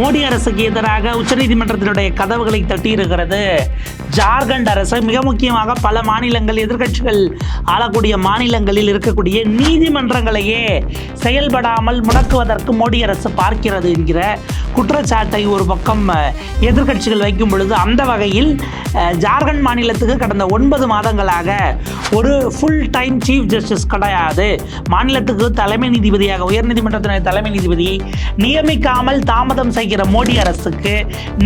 மோடி அரசுக்கு எதிராக உச்சநீதிமன்றத்தினுடைய கதவுகளை தட்டியிருக்கிறது. ஜார்க்கண்ட் அரசு மிக முக்கியமாக பல மாநிலங்கள் எதிர்கட்சிகள் ஆளக்கூடிய மாநிலங்களில் இருக்கக்கூடிய நீதிமன்றங்களையே செயல்படாமல் முடக்குவதற்கு மோடி அரசு பார்க்கிறது என்கிற குற்றச்சாட்டை ஒரு பக்கம் எதிர்கட்சிகள் எதிர்க்கட்சிகள் வைக்கும் பொழுது அந்த வகையில் ஜார்க்கண்ட் மாநிலத்துக்கு கடந்த ஒன்பது மாதங்களாக ஒரு ஃபுல் டைம் சீஃப் ஜஸ்டிஸ் கிடையாது. மாநிலத்துக்கு தலைமை நீதிபதியாக உயர்நீதிமன்றத்தினுடைய தலைமை நீதிபதியை நியமிக்காமல் தாமதம் செய்கிற மோடி அரசுக்கு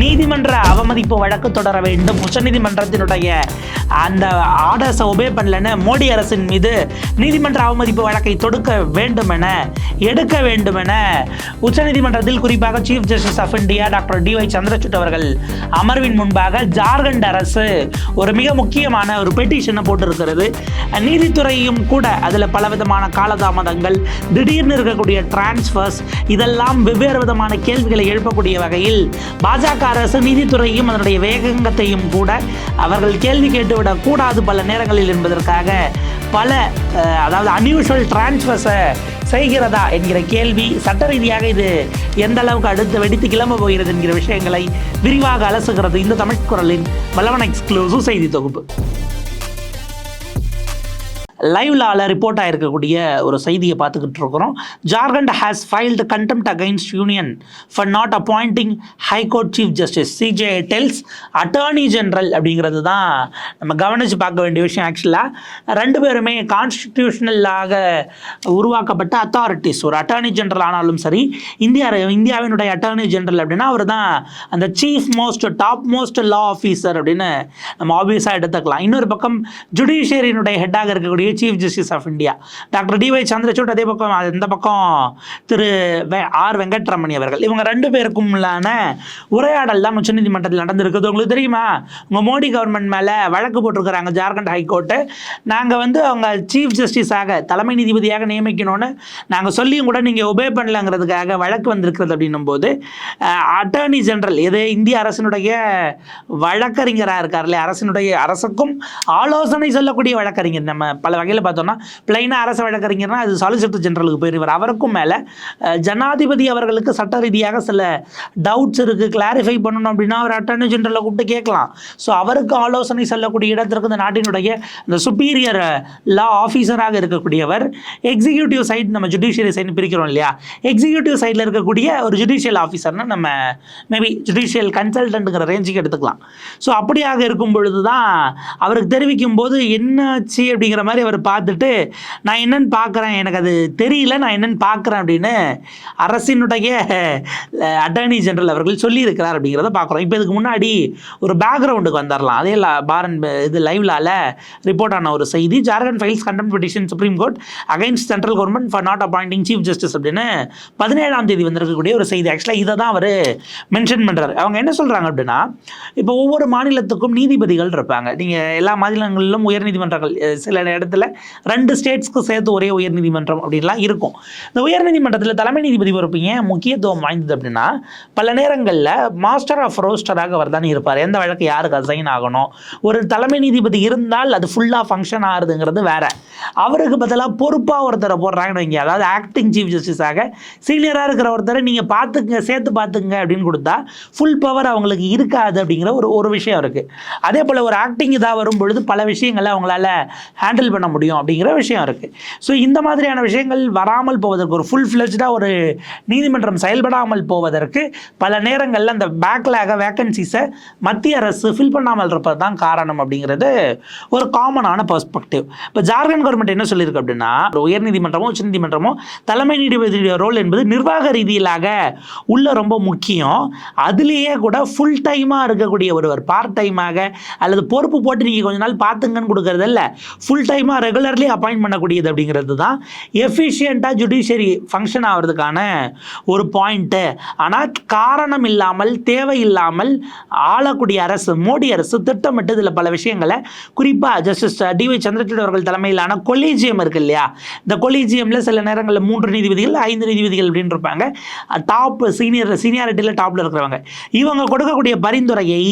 நீதிமன்ற அவமதிப்பு வழக்கு தொடர வேண்டும். உச்சநீதிமன்றத்தினுடைய அந்த ஆர்டர்ஸை ஒபே பண்ணலன்னு மோடி அரசின் மீது நீதிமன்ற அவமதிப்பு வழக்கை தொடுக்க வேண்டும் என எடுக்க வேண்டும் என உச்சநீதிமன்றத்தில் குறிப்பாக chief justice of India doctor D Y Chandrachud அவர்கள் அமர்வின் முன்பாக ஜார்க்கண்ட் அரசு ஒரு மிக முக்கியமான ஒரு பெட்டிஷனை போட்டிருக்கிறது. நீதித்துறையும் கூட அதில் பலவிதமான காலதாமதங்கள் திடீர்னு இருக்கக்கூடிய டிரான்ஸ்ஃபர்ஸ் இதெல்லாம் வெவ்வேறு விதமான கேள்விகளை எழுப்ப எழுப்பக்கூடிய வகையில் பாஜக அரசு நீதித்துறையும் அதனுடைய வேகங்கத்தையும் கூட அவர்கள் கேள்வி கேட்டுவிடக் கூடாது பல நேரங்களில் என்பதற்காக பல அதாவது அன்யூஷுவல் டிரான்ஸ்ஃபர்ஸை செய்கிறதா என்கிற கேள்வி சட்ட ரீதியாக இது எந்த அளவுக்கு அடுத்து வெடித்து கிளம்ப போகிறது என்கிற விஷயங்களை விரிவாக அலசுகிறது இந்த தமிழ் குரலின் வல்லவன் எக்ஸ்க்ளூசிவ் செய்தி தொகுப்பு. லைவ்லால ரிப்போர்ட் ஆயிருக்கக்கூடிய ஒரு செய்தியை பார்த்துக்கிட்டு இருக்கிறோம். Jharkhand has filed contempt against union for not appointing high court chief justice CJ tells attorney general அப்படிங்கிறது தான் நம்ம கவனித்து பார்க்க வேண்டிய விஷயம் ஆக்சுவலாக ரெண்டு பேருமே கான்ஸ்டிடியூஷனலாக உருவாக்கப்பட்ட அத்தாரிட்டிஸ் ஒரு அட்டார்னி ஜெனரல் ஆனாலும் சரி இந்தியா இந்தியாவினுடைய அட்டார்னி ஜெனரல் அப்படின்னா அவர் தான் அந்த chief most top most law officer அப்படின்னு நம்ம ஆப்வியஸாக எடுத்துக்கலாம். இன்னொரு பக்கம் ஜுடிஷியரியினுடைய ஹெட்டாக இருக்கக்கூடிய chief justice of India doctor D Y Chandrachud அதே பக்கம் இந்த பக்கம் திரு ஆர் வெங்கட்ரமணி அவர்கள். இவங்க ரெண்டு பேருக்கும் உள்ளான உரையாடல் தான் உச்சநீதிமன்றத்தில் நடந்திருக்குது. உங்களுக்கு தெரியுமா? உங்கள் மோடி கவர்மெண்ட் மேலே வழக்கு போட்டிருக்கிறாங்க ஜார்க்கண்ட் ஹைகோர்ட்டு நாங்கள் வந்து அவங்க சீஃப் ஜஸ்டிஸாக தலைமை நீதிபதியாக நியமிக்கணும்னு நாங்கள் சொல்லியும் கூட நீங்கள் ஒபே பண்ணலங்கிறதுக்காக வழக்கு வந்திருக்கிறது அப்படின்னும் போது அட்டர்னி ஜெனரல் எது இந்திய அரசினுடைய வழக்கறிஞராக இருக்கார் இல்லையா அரசினுடைய அரசுக்கும் ஆலோசனை சொல்லக்கூடிய வழக்கறிஞர் நம்ம பல வகையில் பார்த்தோம்னா பிளைனாக அரசு வழக்கறிஞர்னா அது சாலிசிட்டர் ஜெனரலுக்கு போயிருவார். அவருக்கும் மேலே ஜனாதிபதி அவர்களுக்கு சட்ட ரீதியாக சில டவுட்ஸ் இருக்குது கிளாரிஃபை பண்ணணும் அப்படின்னா அவர் அட்டர்னி ஜெனரலை கூப்பிட்டு கேட்கலாம். ஸோ அவருக்கு ஆலோசனை செல்லக்கூடிய இடத்திற்கு இந்த நாட்டினுடைய இந்த சுப்பீரியர் லா ஆஃபீஸராக இருக்கக்கூடியவர் எக்ஸிக்யூட்டிவ் சைட் நம்ம ஜுடிஷியரி சைடு பிரிக்கிறோம் இல்லையா? எக்ஸிக்யூட்டிவ் சைடில் இருக்கக்கூடிய ஒரு ஜுடிஷியல் ஆஃபீஸர்னு நம்ம மேபி ஜுடிஷியல் கன்சல்டன்ட்டுங்கிற ரேஞ்சுக்கு எடுத்துக்கலாம். ஸோ அப்படியாக இருக்கும் பொழுது தான் அவருக்கு தெரிவிக்கும் போது என்னாச்சு? அப்படிங்கிற மாதிரி அவர் பார்த்துட்டு நான் என்னன்னு பார்க்குறேன் எனக்கு அது தெரியல நான் என்னன்னு பார்க்குறேன் அப்படின்னு அரசினுடைய அட்டர்னி ஜெனரல் அவர்கள் சொல்லியிருக்கிறார் அப்படிங்கிறத பார்க்குறோம். இப்போ இதுக்கு முன்னாடி ஒரு பேக்ரவுண்டுக்கு வந்துடலாம் அதே லா- பாரன் இது லைவ்லால ரிப்போர்ட் ஆன ஒரு செய்தி Jharkhand files contempt petition supreme court against central government for not appointing chief justice அப்படின்னு பதினேழாம் தேதி வந்திருக்கக்கூடிய ஒரு செய்தி. ஆக்சுவலாக இதை தான் அவர் மென்ஷன் பண்ணுறாரு அவங்க என்ன சொல்கிறாங்க அப்படின்னா இப்போ ஒவ்வொரு மாநிலத்துக்கும் நீதிபதிகள் இருப்பாங்க. நீங்கள் எல்லா மாநிலங்களிலும் உயர்நீதிமன்றங்கள் சில இடத்துல ரெண்டு ஸ்டேட்ஸ்க்கு சேர்த்து ஒரே உயர்நீதிமன்றம் அப்படின்லாம் இருக்கும். இந்த உயர்நீதிமன்றத்தில் தலைமை நீதிபதி பொறுப்பு ஏன் முக்கியத்துவம் வாய்ந்தது அப்படின்னா பல நேரங்களில் மாஸ்டர் ஆஃப் ரோஸ்டராக அவர் தான் இருப்பார். எந்த வழக்கு யாருக்கு அசைன் ஆகணும்? ஒரு தலைமை நீதிபதி இருந்தால் அது ஃபுல்லாக ஃபங்க்ஷன் ஆகுதுங்கிறது வேற. அவருக்கு பதிலாக பொறுப்பாக ஒருத்தரை போடுறாங்கன்னு வைங்க. அதாவது ஆக்டிங் சீஃப் ஜஸ்டிஸாக சீனியராக இருக்கிற ஒருத்தரை நீங்கள் பார்த்துக்குங்க சேர்த்து பார்த்துங்க அப்படின்னு கொடுத்தா ஃபுல் பவர் அவங்களுக்கு இருக்காது அப்படிங்கிற ஒரு ஒரு விஷயம் இருக்குது அதே போல் ஒரு ஆக்டிங் இதாக வரும் பொழுது பல விஷயங்களை அவங்களால ஹேண்டில் பண்ண முடியும் அப்படிங்கிற விஷயம் இருக்குது ஸோ இந்த மாதிரியான விஷயங்கள் வராமல் போவதற்கு ஒரு ஃபுல் ஃப்ளெஜ்டாக ஒரு நீதிமன்றம் செயல்படாமல் போவதற்கு பல நேரங்களில் அந்த பேக்லாக வேக்கன்சிஸை மத்திய அரசு ஃபில் பண்ணாமல் இருப்பது தான் காரணம் அப்படிங்கிறது ஒரு காமனான பர்ஸ்பெக்டிவ் இப்போ ஜார்க்கண்ட் கவர்மெண்ட் என்ன சொல்லியிருக்கு அப்படின்னா உயர்நீதிமன்றமோ உச்சநீதிமன்றமோ தலைமை நீதிபதியுடைய ரோல் என்பது நிர்வாக ரீதியிலாக உள்ள ரொம்ப முக்கியம். அதுலேயே கூட ஃபுல் டைமாக இருக்கக்கூடிய ஒருவர் பார்ட் டைமாக அல்லது பொறுப்பு போட்டு நீங்கள் கொஞ்ச நாள் பார்த்துங்கன்னு கொடுக்கறதில்ல. ஃபுல் டைமாக ரெகுலர்லி அப்பாயிண்ட் பண்ணக்கூடியது அப்படிங்கிறது தான் எஃபிஷியண்ட்டாக ஜுடிஷியரி ஃபங்க்ஷன் ஆகிறதுக்கான ஒரு பாயிண்ட்டு ஆனால் காரணம் இல்லாமல் தேவையில்லாமல் ஆளக்கூடிய அரசு மோடி அரசு திட்டமிட்டு இதில் பல விஷயங்களை குறிப்பாக ஜஸ்டிஸ் டிஒய் சந்திரசூட் அவர்கள் தலைமையிலான கொலீஜியம் இருக்கு இல்லையா? இந்த கொலீஜியமில் சில நேரங்களில் மூன்று நீதிபதிகள் ஐந்து நீதிபதிகள் அப்படின்னு இருப்பாங்க. டாப் சீனியர் சீனியாரிட்டியில் டாப்பில் இருக்கிறவங்க. இவங்க கொடுக்கக்கூடிய பரிந்துரையை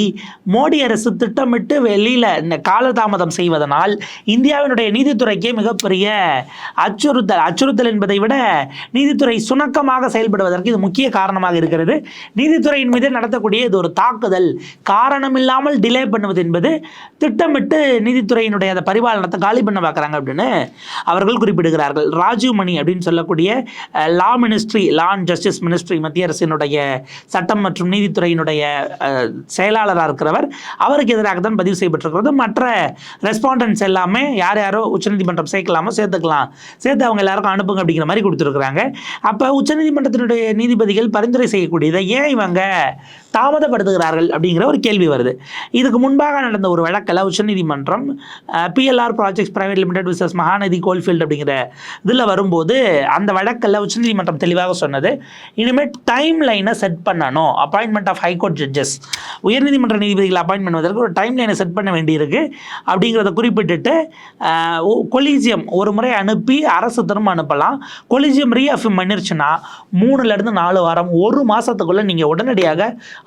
மோடி அரசு திட்டமிட்டு வெளியில் இந்த காலதாமதம் செய்வதனால் இந்தியாவினுடைய நீதித்துறைக்கே மிகப்பெரிய அச்சுறுத்தல். அச்சுறுத்தல் என்பதை விட நீதித்துறை சுணக்கமாக செயல்படுவதற்கு இது முக்கிய காரணமாக இருக்கிறது. நீதித்துறையின் மீது நடத்தக்கூடிய இது ஒரு தாக்குதல். காரணமில்லாமல் டிலே பண்ணுவது என்பது திட்டமிட்டு நீதித்துறையினுடைய அந்த பரிபாலனத்தை காலி பண்ண பார்க்குறாங்க அப்படின்னு அவர்கள் குறிப்பிடுகிறார்கள். ராஜீவ் மணி அப்படின்னு சொல்லக்கூடிய law ministry law and justice ministry மத்திய அரசினுடைய சட்டம் மற்றும் நீதித்துறையினுடைய செயலாளராக இருக்கிறவர். அவருக்கு எதிராக தான் பதிவு செய்யப்பட்டிருக்கிறது. மற்ற ரெஸ்பாண்டன்ஸ் எல்லாமே யார் யாரோ உச்சநீதிமன்றம் சேர்க்கலாமோ? சேர்த்துக்கலாம். சேர்த்து அவங்க எல்லாருக்கும் அனுப்புங்க அப்படிங்கிற மாதிரி கொடுத்துருக்குறாங்க. அப்போ உச்சநீதிமன்றத்தினுடைய நீதிபதிகள் பரிந்துரை செய்யக்கூடியதை ஏன் இவங்க தாமதப்படுத்துகிறார்கள் அப்படிங்கிற ஒரு கேள்வி வருது. இதுக்கு முன்பாக நடந்த ஒரு வழக்கில் உச்சநீதிமன்றம் BLR projects private limited versus Mahanadi coalfield அப்படிங்கிற இதில் வரும்போது அந்த வழக்கில் உச்சநீதிமன்றம் தெளிவாக சொன்னது. இனிமேல் டைம் லைனை செட் பண்ணணும். அப்பாயின்மெண்ட் ஆஃப் ஹைகோர்ட் ஜட்ஜஸ் உயர்நீதிமன்ற நீதிபதிகள் அப்பாயின்மெண்ட் பண்ணுவதற்கு ஒரு டைம் லைனை செட் பண்ண வேண்டியிருக்கு. அப்படிங்கிறத குறிப்பிட்டுட்டு கொலிஜியம் ஒரு முறை அனுப்பி அரசு திரும்ப அனுப்பலாம். கொலிஜியம் ரீஅஃபிம் பண்ணிருச்சுன்னா மூணுலேருந்து நாலு வாரம் ஒரு மாதத்துக்குள்ளே நீங்கள் உடனடியாக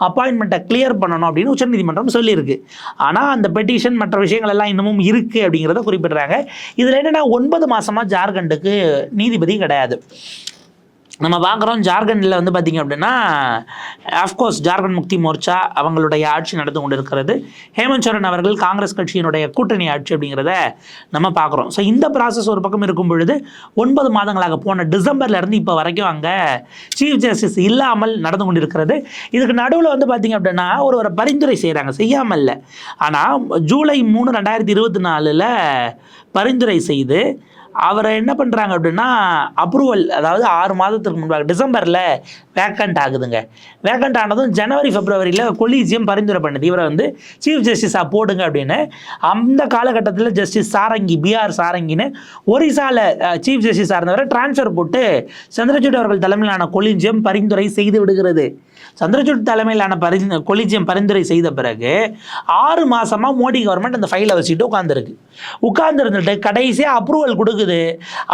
அப்பாயின்மெண்ட்டை கிளியர் பண்ணணும் அப்படின்னு உச்சநீதிமன்றம் சொல்லியிருக்கு. ஆனால் அந்த பெட்டிஷன் மற்ற விஷயங்கள் எல்லாம் இன்னமும் இருக்குது அப்படிங்கிறத குறிப்பிடுறாங்க. இதில் என்னென்னா ஒன்பது மாதமாக ஜார்க்கண்டுக்கு நீதிபதி கிடையாது. நம்ம பார்க்குறோம் ஜார்க்கண்டில் வந்து பார்த்திங்க அப்படின்னா அஃப்கோர்ஸ் ஜார்க்கண்ட் முக்தி மோர்ச்சா அவங்களுடைய ஆட்சி நடந்து கொண்டு இருக்கிறது ஹேமந்த் சோரன் அவர்கள் காங்கிரஸ் கட்சியினுடைய கூட்டணி ஆட்சி அப்படிங்கிறத நம்ம பார்க்குறோம். ஸோ இந்த ப்ராசஸ் ஒரு பக்கம் இருக்கும் பொழுது ஒன்பது மாதங்களாக போன டிசம்பர்லேருந்து இப்போ வரைக்கும் அங்கே சீஃப் ஜஸ்டிஸ் இல்லாமல் நடந்து கொண்டு இருக்கிறது இதுக்கு நடுவில் வந்து பார்த்திங்க அப்படின்னா ஒரு ஒரு பரிந்துரை செய்கிறாங்க செய்யாமல் இல்லை. ஆனால் ஜூலை மூணு ரெண்டாயிரத்தி இருபத்தி நாலில் பரிந்துரை செய்து அவரை என்ன பண்ணுறாங்க அப்படின்னா அப்ரூவல் அதாவது ஆறு மாதத்துக்கு முன்பாக டிசம்பரில் வேக்கண்ட் ஆகுதுங்க. வேக்கண்ட் ஆனதும் ஜனவரி பிப்ரவரியில் கொலீஜியம் பரிந்துரை பண்ணுது. இவரை வந்து சீஃப் ஜஸ்டிஸாக போடுங்க அப்படின்னு. அந்த காலகட்டத்தில் ஜஸ்டிஸ் சாரங்கி பிஆர் சாரங்கின்னு ஒரிசாவில் சீஃப் ஜஸ்டிஸாக இருந்தவரை டிரான்ஸ்ஃபர் போட்டு சந்திரசூட் அவர்கள் தலைமையிலான கொலீஜியம் பரிந்துரை செய்து விடுகிறது. சந்திரசூட் தலைமையிலான பரி கொலீஜியம் பரிந்துரை செய்த பிறகு ஆறு மாதமாக மோடி கவர்மெண்ட் அந்த ஃபைலை வச்சுட்டு உட்காந்துருக்கு உட்காந்துருந்துட்டு கடைசியாக அப்ரூவல் கொடுக்குது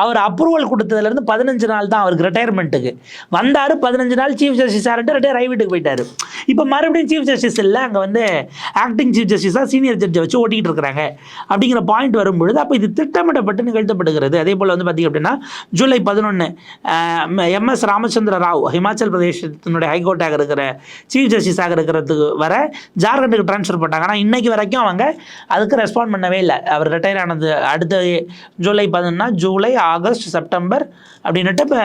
அவர் அப்ரூவல் கொடுத்ததுலேருந்து பதினஞ்சு நாள் தான் அவருக்கு ரிட்டையர்மெண்ட்டுக்கு வந்தார் பதினஞ்சு நாள் சீஃப் ஜஸ்டிஸ் ஆர்ட்டு ரிட்டையர் ஆகி வீட்டுக்கு போயிட்டார். இப்போ மறுபடியும் சீஃப் ஜஸ்டிஸ் இல்லை அங்கே வந்து ஆக்டிங் சீஃப் ஜஸ்டிஸாக சீனியர் ஜட்ஜை வச்சு ஓட்டிகிட்டு இருக்கிறாங்க. அப்படிங்கிற பாயிண்ட் வரும்பொழுது அப்போ இது திட்டமிடப்பட்டு நிகழ்த்தப்படுகிறது. அதே போல் வந்து பார்த்திங்க அப்படின்னா ஜூலை பதினொன்று எம்எஸ் ராமச்சந்திர ராவ் ஹிமாச்சல் பிரதேசத்தினுடைய ஹைகோர்ட்டாக இருக்கிற சீஃப் ஜஸ்டிஸாக இருக்கிறதுக்கு வர ஜார்க்கண்டுக்கு ட்ரான்ஸ்ஃபர் பண்ணாங்க ஆனால் இன்னைக்கு வரைக்கும் அவங்க அதுக்கு ரெஸ்பாண்ட் பண்ணவே இல்லை. அவர் ரிட்டையர் ஆனது அடுத்த ஜூலை பதினொன்று பதினொன்னா ஜூலை ஆகஸ்ட் செப்டம்பர் அப்படின்னுட்டு இப்போ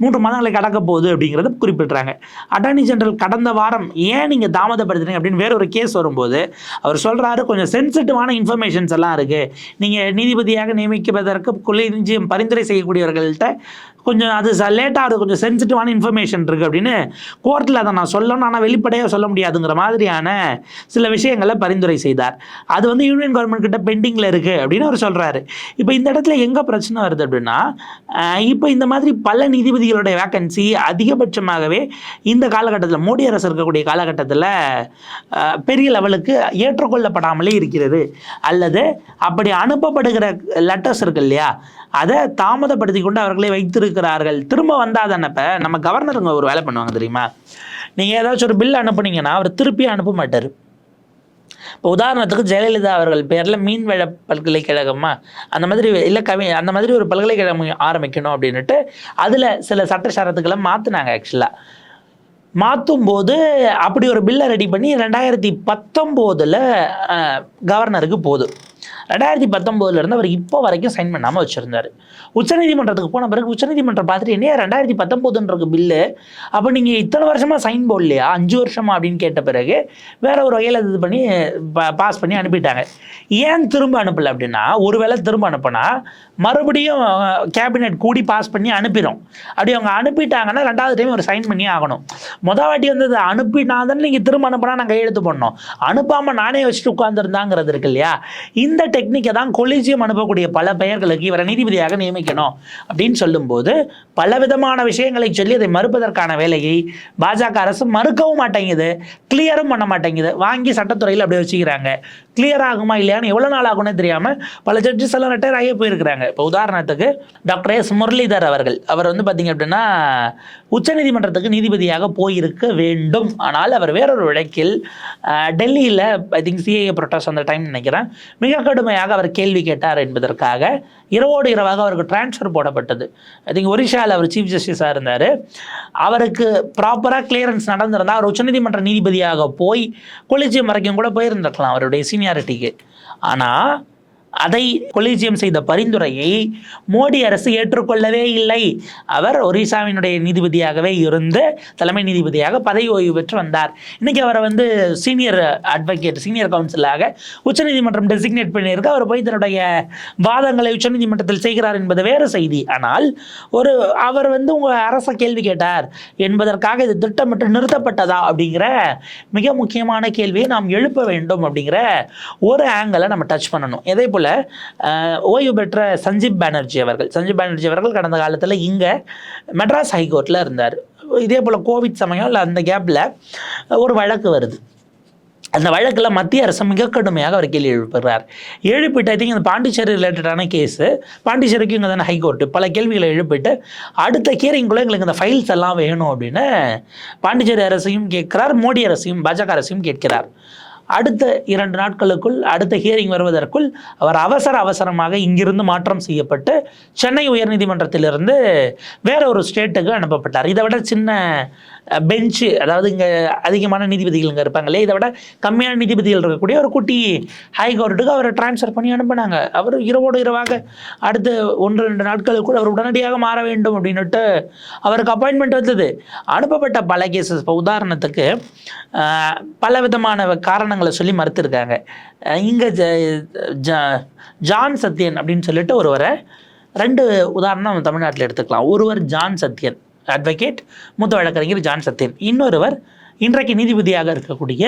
மூன்று மாதங்களை கடக்க போகுது அப்படிங்கிறத குறிப்பிட்றாங்க. அட்டார்னி ஜெனரல் கடந்த வாரம் ஏன் நீங்கள் தாமதப்படுத்துறீங்க அப்படின்னு வேற ஒரு கேஸ் வரும்போது அவர் சொல்கிறாரு கொஞ்சம் சென்சிட்டிவான இன்ஃபர்மேஷன்ஸ் எல்லாம் இருக்குது நீங்கள் நீதிபதியாக நியமிக்கப்பதற்கு குளிர்ஞ்சியம் பரிந்துரை செய்யக்கூடியவர்கள்ட்ட கொஞ்சம் அது லேட்டாக அது கொஞ்சம் சென்சிட்டிவான இன்ஃபர்மேஷன் இருக்குது அப்படின்னு கோர்ட்டில் அதை நான் சொல்லணும். ஆனால் வெளிப்படையாக சொல்ல முடியாதுங்கிற மாதிரியான சில விஷயங்களை பரிந்துரை செய்தார். அது வந்து யூனியன் கவர்மெண்ட் கிட்ட பெண்டிங்கில் இருக்குது அப்படின்னு அவர் சொல்கிறாரு இப்போ இந்த இடத்துல எங்கே பிரச்சனை வருது அப்படின்னா இப்போ இந்த மாதிரி பல நீதிபதிகளுடைய வேக்கன்சி அதிகபட்சமாகவே இந்த காலகட்டத்தில் மோடி அரசு இருக்கக்கூடிய காலகட்டத்தில் பெரிய லெவலுக்கு ஏற்றுக்கொள்ளப்படாமலே இருக்கிறது. அல்லது அப்படி அனுப்பப்படுகிற லெட்டர்ஸ் இருக்கு இல்லையா? அதை தாமதப்படுத்தி கொண்டு அவர்களே வைத்திருக்கிறார்கள். திரும்ப வந்தால் நம்ம கவர்னருங்க ஒரு வேலை பண்ணுவாங்க தெரியுமா? நீங்கள் ஏதாச்சும் ஒரு பில் அனுப்புனீங்கன்னா அவர் திருப்பி அனுப்ப மாட்டார். இப்போ உதாரணத்துக்கு ஜெயலலிதா அவர்கள் பேரில் மீன்வள பல்கலைக்கழகமா? அந்த மாதிரி இல்லை கவி அந்த மாதிரி ஒரு பல்கலைக்கழகம் ஆரம்பிக்கணும் அப்படின்னுட்டு அதில் சில சட்ட சரத்துக்களை மாற்றினாங்க ஆக்சுவலாக மாற்றும் போது அப்படி ஒரு பில்லை ரெடி பண்ணி ரெண்டாயிரத்தி பத்தொம்போதில் கவர்னருக்கு போகுது. ரெண்டாயிரத்தி பத்தொம்போதுலேருந்து அவர் இப்போ வரைக்கும் சைன் பண்ணாமல் வச்சுருந்தார். உச்சநீதிமன்றத்துக்கு போன பிறகு உச்சநீதிமன்றம் பார்த்துட்டு என்னையா ரெண்டாயிரத்தி பத்தொம்போதுன்றது பில்லு? அப்போ நீங்கள் இத்தனை வருஷமாக சைன் போடலையா? அஞ்சு வருஷமா? அப்படின்னு கேட்ட பிறகு வேற ஒரு வகையில் இது பண்ணி பாஸ் பண்ணி அனுப்பிட்டாங்க. ஏன் திரும்ப அனுப்பலை அப்படின்னா ஒருவேளை திரும்ப அனுப்பினா மறுபடியும் கேபினெட் கூடி பாஸ் பண்ணி அனுப்பிடும் அப்படி அவங்க அனுப்பிட்டாங்கன்னா ரெண்டாவது டைம் ஒரு சைன் பண்ணி ஆகணும். மொதல் வாட்டி வந்து அனுப்பினா தானே நீங்கள் திரும்ப அனுப்பினா நான் கையெழுத்து பண்ணோம் அனுப்பாமல் நானே வச்சுட்டு உட்காந்துருந்தாங்கிறது இருக்கு இல்லையா? இந்த டெக்னிக்கை தான் கொலிஜியம் அனுப்பக்கூடிய பல பெயர்களுக்கு இவரை நீதிபதியாக நியமிக்கணும் அப்படின்னு சொல்லும்போது பலவிதமான விஷயங்களை சொல்லி அதை மறுப்பதற்கான வேலையை பாஜக அரசு மறுக்கவும் மாட்டேங்குது கிளியரும் பண்ண மாட்டேங்குது. வாங்கி சட்டத்துறையில் அப்படியே வச்சுக்கிறாங்க. கிளியர் ஆகுமா இல்லையான்னு எவ்வளோ நாள் ஆகும்னே தெரியாமல் பல ஜட்ஜஸ் எல்லாம் ரிட்டையர் ஆகியே போயிருக்கிறாங்க. இப்போ உதாரணத்துக்கு டாக்டர் எஸ் முரளிதர் அவர்கள். அவர் வந்து பார்த்தீங்க அப்படின்னா உச்சநீதிமன்றத்துக்கு நீதிபதியாக போயிருக்க வேண்டும். ஆனால் அவர் வேறொரு வழக்கில் டெல்லியில் ஐ திங்க் சிஏஏ ப்ரொட்டஸ்ட் அந்த டைம் நினைக்கிறேன். மிக கடுமையாக கடுமையாக அவர் கேள்வி கேட்டார் என்பதற்காக இரவோடு இரவாக அவருக்கு டிரான்ஸ்ஃபர் போடப்பட்டது. ஐ திங்க் ஒரிஷாவில் அவர் சீஃப் ஜஸ்டிஸாக இருந்தார். அவருக்கு ப்ராப்பராக கிளியரன்ஸ் நடந்திருந்தால் அவர் உச்சநீதிமன்ற நீதிபதியாக போய் கொலிஜியம் வரைக்கும் கூட போயிருந்திருக்கலாம் அவருடைய சீனியாரிட்டிக்கு ஆனால் அதை கொலீஜியம் செய்த பரிந்துரையை மோடி அரசு ஏற்றுக்கொள்ளவே இல்லை. அவர் ஒரிசாவினுடைய நீதிபதியாகவே இருந்து தலைமை நீதிபதியாக பதவி ஓய்வு பெற்று வந்தார். இன்னைக்கு அவரை வந்து சீனியர் அட்வொகேட் சீனியர் கவுன்சிலாக உச்சநீதிமன்றம் டெசிக்னேட் பண்ணியிருக்கு. அவர் போய் தன்னுடைய வாதங்களை உச்சநீதிமன்றத்தில் செய்கிறார் என்பது வேறு செய்தி. ஆனால் ஒரு அவர் வந்து உங்கள் அரச கேள்வி கேட்டார். என்பதற்காக இது திட்டமிட்டு நிறுத்தப்பட்டதா அப்படிங்கிற மிக முக்கியமான கேள்வியை நாம் எழுப்ப வேண்டும் அப்படிங்கிற ஒரு ஆங்கிளை நம்ம டச் பண்ணணும். எதை போல் ஓய்வு பெற்ற சஞ்சீப் பானர்ஜி அவர்கள். சஞ்சீப் பானர்ஜி அவர்கள் கடந்த காலத்தில் இங்கே மெட்ராஸ் ஹைகோர்ட்டில் இருந்தார். இதே போல் கோவிட் சமயம் இல்லை அந்த கேப்பில் ஒரு வழக்கு வருது. அந்த வழக்கில் மத்திய அரசு மிக கடுமையாக அவர் கேள்வி எழுப்புகிறார் எழுப்பிட்டு ஐ திங்க் இந்த பாண்டிச்சேரி ரிலேட்டடான கேஸு பாண்டிச்சேரிக்கும் இங்கே தானே ஹைகோர்ட்டு பல கேள்விகளை எழுப்பிட்டு அடுத்த ஹியரிங்குள்ளே எங்களுக்கு இந்த ஃபைல்ஸ் எல்லாம் வேணும் அப்படின்னு பாண்டிச்சேரி அரசையும் கேட்கிறார் மோடி அரசையும் பாஜக அரசையும் கேட்கிறார். அடுத்த இரண்டு நாட்களுக்குள் அடுத்த ஹியரிங் வருவதற்குள் அவர் அவசர அவசரமாக இங்கிருந்து மாற்றம் செய்யப்பட்டு சென்னை உயர்நீதிமன்றத்திலிருந்து வேற ஒரு ஸ்டேட்டுக்கு அனுப்பப்பட்டார். இதை விட சின்ன பெஞ்சு அதாவது இங்கே அதிகமான நீதிபதிகள் இங்கே இருப்பாங்களே இதை விட கம்மியான நீதிபதிகள் இருக்கக்கூடிய ஒரு குட்டி ஹைகோர்ட்டுக்கு அவரை ட்ரான்ஸ்ஃபர் பண்ணி அனுப்புனாங்க. அவர் இரவோடு இரவாக அடுத்த ஒன்று ரெண்டு நாட்களுக்குள் அவர் உடனடியாக மாற வேண்டும் அப்படின்னுட்டு அவருக்கு அப்பாயின்மெண்ட் வந்தது. அனுப்பப்பட்ட பல கேசஸ் இப்போ உதாரணத்துக்கு பல விதமான காரணங்களை சொல்லி மறுத்திருக்காங்க. இங்கே ஜான் சத்யன் அப்படின்னு சொல்லிட்டு ஒருவரை ரெண்டு உதாரணம் நம்ம தமிழ்நாட்டில் எடுத்துக்கலாம். ஒருவர் ஜான் சத்யன். அட்வொகேட் மூத்த வழக்கறிஞர் ஜான் சத்யன் இன்னொருவர் இன்றைக்கு நீதிபதியாக இருக்கக்கூடிய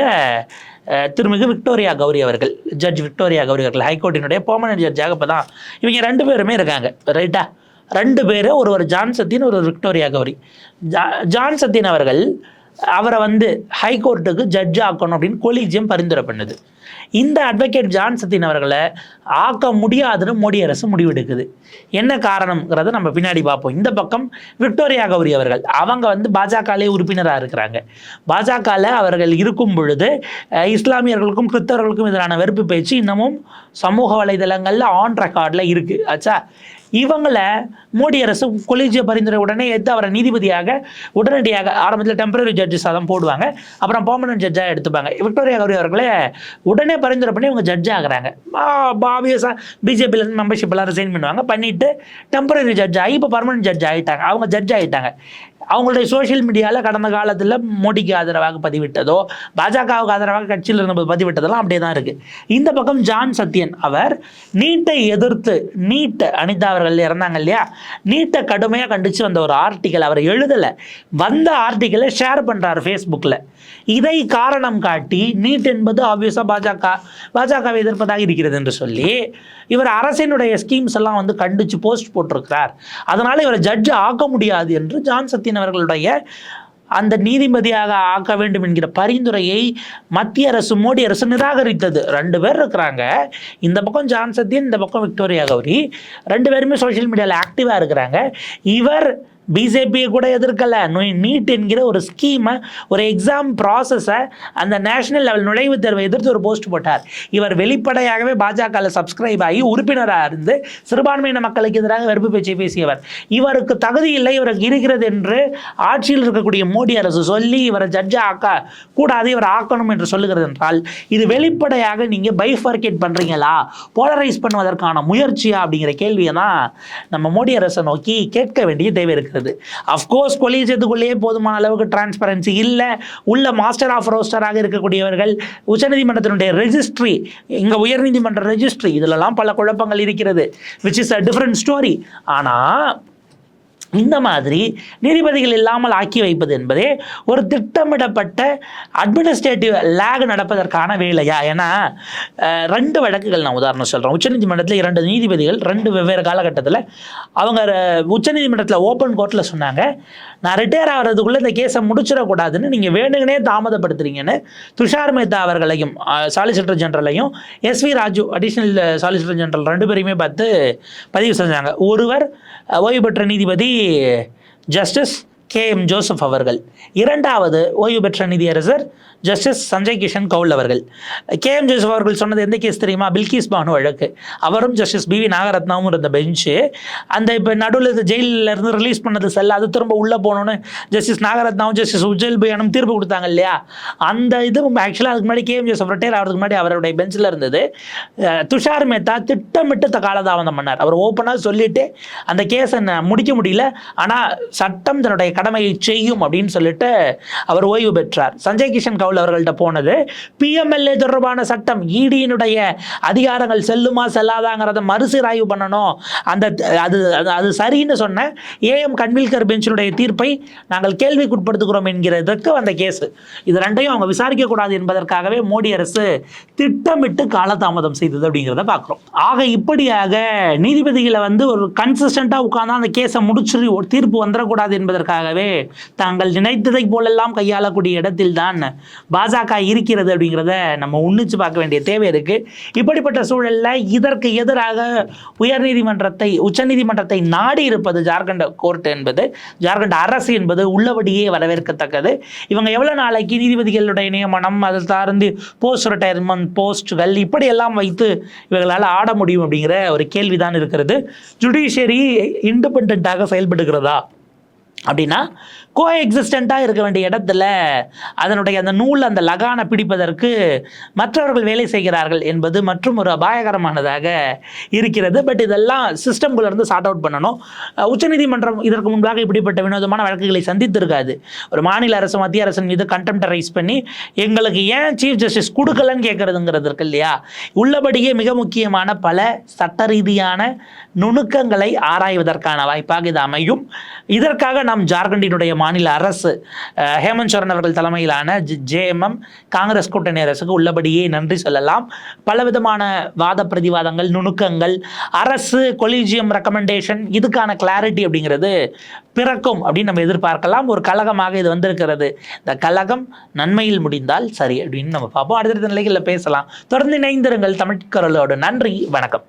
திருமிகு விக்டோரியா கௌரி அவர்கள் ஜட்ஜ் விக்டோரியா கௌரி அவர்கள் ஹைகோர்ட்டினுடைய பெர்மனன்ட் ஜட்ஜாக இப்போ தான் இவங்க ரெண்டு பேருமே இருக்காங்க. ரைட்டா ரெண்டு பேரும் ஒருவர் ஜான் சத்யன் ஒரு விக்டோரியா கௌரி. ஜா ஜான் சத்யன் அவர்கள் அவரை வந்து ஹைகோர்ட்டுக்கு ஜட்ஜ் ஆக்கணும் அப்படின்னு கொலீஜியம் பரிந்துரை பண்ணுது. இந்த அட்வொகேட் ஜான் சத்தின் அவர்களை ஆக்க முடியாதுன்னு மோடி அரசு முடிவெடுக்குது. என்ன காரணம்ங்கிறத நம்ம பின்னாடி பார்ப்போம். இந்த பக்கம் விக்டோரியா கௌரி அவர்கள் அவங்க வந்து பாஜகலே உறுப்பினராக இருக்கிறாங்க. பாஜகவில் அவர்கள் இருக்கும் பொழுது இஸ்லாமியர்களுக்கும் கிறிஸ்தவர்களுக்கும் எதிரான வெறுப்பு பேச்சு இன்னமும் சமூக வலைதளங்களில் ஆன் ரெக்கார்டில் இருக்குது ஆச்சா இவங்களை மோடி அரசு கொலீஜிய பரிந்துரை உடனே எடுத்து அவரை நீதிபதியாக உடனடியாக ஆரம்பத்தில் டெம்பரரி ஜட்ஜஸாக தான் போடுவாங்க. அப்புறம் பர்மனன்ட் ஜட்ஜாக எடுத்துப்பாங்க. விக்டோரியா கௌரி அவர்களே உடனே பரிந்துரை பண்ணி இவங்க ஜட்ஜ் ஆகுறாங்க. ஆப்வியஸாக பிஜேபிலேருந்து மெம்பர்ஷிப்லாம் ரிசைன் பண்ணுவாங்க. பண்ணிவிட்டு டெம்பரரி ஜட்ஜ் ஆகி இப்போ பர்மனன்ட் ஜட்ஜ் ஆகிட்டாங்க அவங்க ஜட்ஜ் ஆகிட்டாங்க அவங்களுடைய சோஷியல் மீடியாவில் கடந்த காலத்தில் மோடிக்கு ஆதரவாக பதிவிட்டதோ பாஜகவுக்கு ஆதரவாக கட்சியில் இருந்தபோது பதிவிட்டதெல்லாம் அப்படியே தான் இருக்குது இந்த பக்கம் ஜான் சத்யன் அவர் நீட்டை எதிர்த்து நீட் அனிதா அவர்கள் இறந்தாங்க இல்லையா? நீட்டை கடுமையாக கண்டித்து வந்த ஒரு ஆர்டிக்கல் அவர் எழுதலை. வந்த ஆர்டிக்கலை ஷேர் பண்ணுறாரு ஃபேஸ்புக்கில் இதை காரணம் காட்டி நீட் என்பது ஆப்வியஸாக பாஜக பாஜகவை எதிர்ப்பதாக இருக்கிறது என்று சொல்லி இவர் அரசினுடைய ஸ்கீம்ஸ் எல்லாம் வந்து கண்டித்து போஸ்ட் போட்டிருக்கிறார். அதனால் இவரை ஜட்ஜ் ஆக்க முடியாது என்று ஜான் சத்யன் அவர்களுடைய அந்த நீதிபதியாக ஆக்க வேண்டும் என்கிற பரிந்துரையை மத்திய அரசு மோடி அரசு நிராகரித்தது. ரெண்டு பேர் இருக்கிறாங்க. இந்த பக்கம் ஜான் சத்யன் இந்த பக்கம் விக்டோரியா கௌரி. ரெண்டு பேருமே சோஷியல் மீடியாவில் ஆக்டிவாக இருக்கிறாங்க. இவர் பிஜேபியை கூட எதிர்க்கல. நீட் என்கிற ஒரு ஸ்கீமை ஒரு எக்ஸாம் ப்ராசஸை அந்த நேஷனல் லெவல் நுழைவுத் தேர்வை எதிர்த்து ஒரு போஸ்ட் போட்டார். இவர் வெளிப்படையாகவே பாஜகவில் சப்ஸ்கிரைப் ஆகி உறுப்பினராக இருந்து சிறுபான்மையின மக்களுக்கு எதிராக வெறுப்பு பேச்சை பேசியவர். இவருக்கு தகுதி இல்லை இவருக்கு இருக்கிறது என்று ஆட்சியில் இருக்கக்கூடிய மோடி அரசு சொல்லி இவரை ஜட்ஜ் ஆக்க கூடாது இவரை ஆக்கணும் என்று சொல்லுகிறது என்றால் இது வெளிப்படையாக நீங்கள் பைஃபர்கேட் பண்ணுறீங்களா போலரைஸ் பண்ணுவதற்கான முயற்சியா? அப்படிங்கிற கேள்வியை தான் நம்ம மோடி அரசை நோக்கி கேட்க வேண்டிய தேவை இருக்கிறது. அஃப்கோர்ஸ் கொலிஜத்துக்குள்ளேயே போதுமான அளவுக்கு டிரான்ஸ்பரன்சி இல்லை. உள்ள மாஸ்டர் ஆஃப் ரோஸ்டராக இருக்கக்கூடியவர்கள் உச்சநீதிமன்றத்தினுடைய ரெஜிஸ்ட்ரி இங்கே உயர்நீதிமன்ற ரெஜிஸ்ட்ரி இதிலெல்லாம் பல குழப்பங்கள் இருக்கிறது which is a different story ஆனால் இந்த மாதிரி நீதிபதிகள் இல்லாமல் ஆக்கி வைப்பது என்பதே ஒரு திட்டமிடப்பட்ட அட்மினிஸ்ட்ரேட்டிவ் லேக் நடப்பதற்கான வேலையா? ஏன்னா ரெண்டு வழக்குகள் நான் உதாரணம் சொல்கிறேன் உச்சநீதிமன்றத்தில் இரண்டு நீதிபதிகள் ரெண்டு வெவ்வேறு காலகட்டத்தில் அவங்க உச்சநீதிமன்றத்தில் ஓப்பன் கோர்ட்டில் சொன்னாங்க. நான் ரிட்டையர் ஆகிறதுக்குள்ளே இந்த கேஸை முடிச்சிடக்கூடாதுன்னு நீங்கள் வேணுங்கனே தாமதப்படுத்துறீங்கன்னு துஷார் மேத்தா அவர்களையும் solicitor ஜெனரலையும் S V Raju additional solicitor general ரெண்டு பேரையுமே பார்த்து பதிவு செஞ்சாங்க. ஒருவர் ஓய்வு பெற்ற நீதிபதி ஜஸ்டிஸ் கே எம் ஜோசப் அவர்கள். இரண்டாவது ஓய்வு பெற்ற நீதியரசர் ஜஸ்டிஸ் சஞ்சய் கிஷன் கவுல் அவர்கள். கே எம் ஜோசப் அவர்கள் சொன்னது எந்த கேஸ் தெரியுமா? பில்கிஸ் பானு வழக்கு. அவரும் ஜஸ்டிஸ் பி வி நாகரத்னாவும் இருந்த பெஞ்சு அந்த இப்போ நடுவில் ஜெயிலில் இருந்து ரிலீஸ் பண்ணது செல்ல அது திரும்ப உள்ளே போகணுன்னு ஜஸ்டிஸ் நாகரத்னாவும் ஜஸ்டிஸ் உஜ்ஜல் பையனும் தீர்ப்பு கொடுத்தாங்க இல்லையா? அந்த இது ஆக்சுவலாக அதுக்கு முன்னாடி கே எம் ஜோசப் ரிட்டையர் ஆகிறதுக்கு முன்னாடி அவருடைய பெஞ்சில் இருந்தது. துஷார் மேத்தா திட்டமிட்டு காலதாமதம் பண்ணார். அவர் ஓப்பனாக சொல்லிட்டு அந்த கேஸை முடிக்க முடியல. ஆனால் சட்டம் தன்னுடைய கடமையை செய்யும் அப்படின்னு சொல்லிட்டு அவர் ஓய்வு பெற்றார். சஞ்சய் கிஷன் கவுல் அவர்கள்ட்ட போனது. பிஎம்எல்ஏ தொடர்பான சட்டம் இடியினுடைய அதிகாரங்கள் செல்லுமா செல்லாதாங்கிறத மறுசீராய்வு பண்ணணும். அந்த அது அது- சரின்னு சொன்ன ஏஎம் கன்வில்கர் பெஞ்சினுடைய தீர்ப்பை நாங்கள் கேள்விக்குட்படுத்துகிறோம் என்கிறதற்கு அந்த கேஸ். இது ரெண்டையும் அவங்க விசாரிக்க கூடாது என்பதற்காகவே மோடி அரசு திட்டமிட்டு காலதாமதம் செய்தது அப்படிங்கிறத பார்க்குறோம். ஆக இப்படியாக நீதிபதிகளை வந்து ஒரு கன்சிஸ்டண்ட்டாக உட்கார்ந்தா அந்த கேஸை முடிச்சு ஒரு தீர்ப்பு வந்துடக்கூடாது என்பதற்காகவே தாங்கள் நினைத்ததை போலெல்லாம் கையாளக்கூடிய இடத்தில் தான் பாஜக இருக்கிறது அப்படிங்கிறத நம்ம உன்னிச்சு பார்க்க வேண்டிய தேவை இருக்குது இப்படிப்பட்ட சூழலில் இதற்கு எதிராக உயர்நீதிமன்றத்தை உச்சநீதிமன்றத்தை நாடி இருப்பது ஜார்க்கண்ட் கோர்ட் என்பது ஜார்க்கண்ட் அரசு என்பது உள்ளபடியே வரவேற்கத்தக்கது. இவங்க எவ்வளோ நாளைக்கு நீதிபதிகளுடைய நியமனம் அதை சார்ந்து போஸ்ட் ரிட்டையர்மெண்ட் போஸ்ட்கள் இப்படியெல்லாம் வைத்து இவர்களால் ஆட முடியும் அப்படிங்கிற ஒரு கேள்விதான் இருக்கிறது. ஜுடிஷியரி இண்டிபெண்ட்டாக செயல்படுகிறதா? அப்படின்னா கோ எக்ஸிஸ்டண்ட்டாக இருக்க வேண்டிய இடத்துல அதனுடைய அந்த நூல் அந்த லகானை பிடிப்பதற்கு மற்றவர்கள் வேலை செய்கிறார்கள் என்பது மற்றும் ஒரு அபாயகரமானதாக இருக்கிறது. பட் இதெல்லாம் சிஸ்டம்குள்ளேருந்து சார்ட் அவுட் பண்ணணும். உச்சநீதிமன்றம் இதற்கு முன்பாக இப்படிப்பட்ட வினோதமான வழக்குகளை சந்தித்திருக்காது. ஒரு மாநில அரசு மத்திய அரசின் மீது கண்டெம்ட்டை ரைஸ் பண்ணி எங்களுக்கு ஏன் சீஃப் ஜஸ்டிஸ் கொடுக்கலன்னு கேட்குறதுங்கிறது இருக்கு இல்லையா? உள்ளபடியே மிக முக்கியமான பல சட்ட ரீதியான நுணுக்கங்களை ஆராய்வதற்கான வாய்ப்பாக இது அமையும். இதற்காக இரண்டாம் ஜார்க்கண்டினுடைய மாநில அரசு ஹேமந்த் சோரன் அவர்கள் தலைமையிலான ஜேஎம்எம் காங்கிரஸ் கூட்டணி அரசுக்கு உள்ளபடியே நன்றி சொல்லலாம். பலவிதமான வாத பிரதிவாதங்கள் நுணுக்கங்கள் அரசு கொலிஜியம் ரெக்கமெண்டேஷன் இதுக்கான கிளாரிட்டி அப்படிங்கிறது பிறக்கும் அப்படின்னு நம்ம எதிர்பார்க்கலாம். ஒரு கழகமாக இது வந்திருக்கிறது. இந்த கழகம் நன்மையில் முடிந்தால் சரி அப்படின்னு நம்ம பார்ப்போம். அடுத்தடுத்த நிலைகளில் பேசலாம். தொடர்ந்து இணைந்திருங்கள் தமிழ்கரலோட நன்றி வணக்கம்.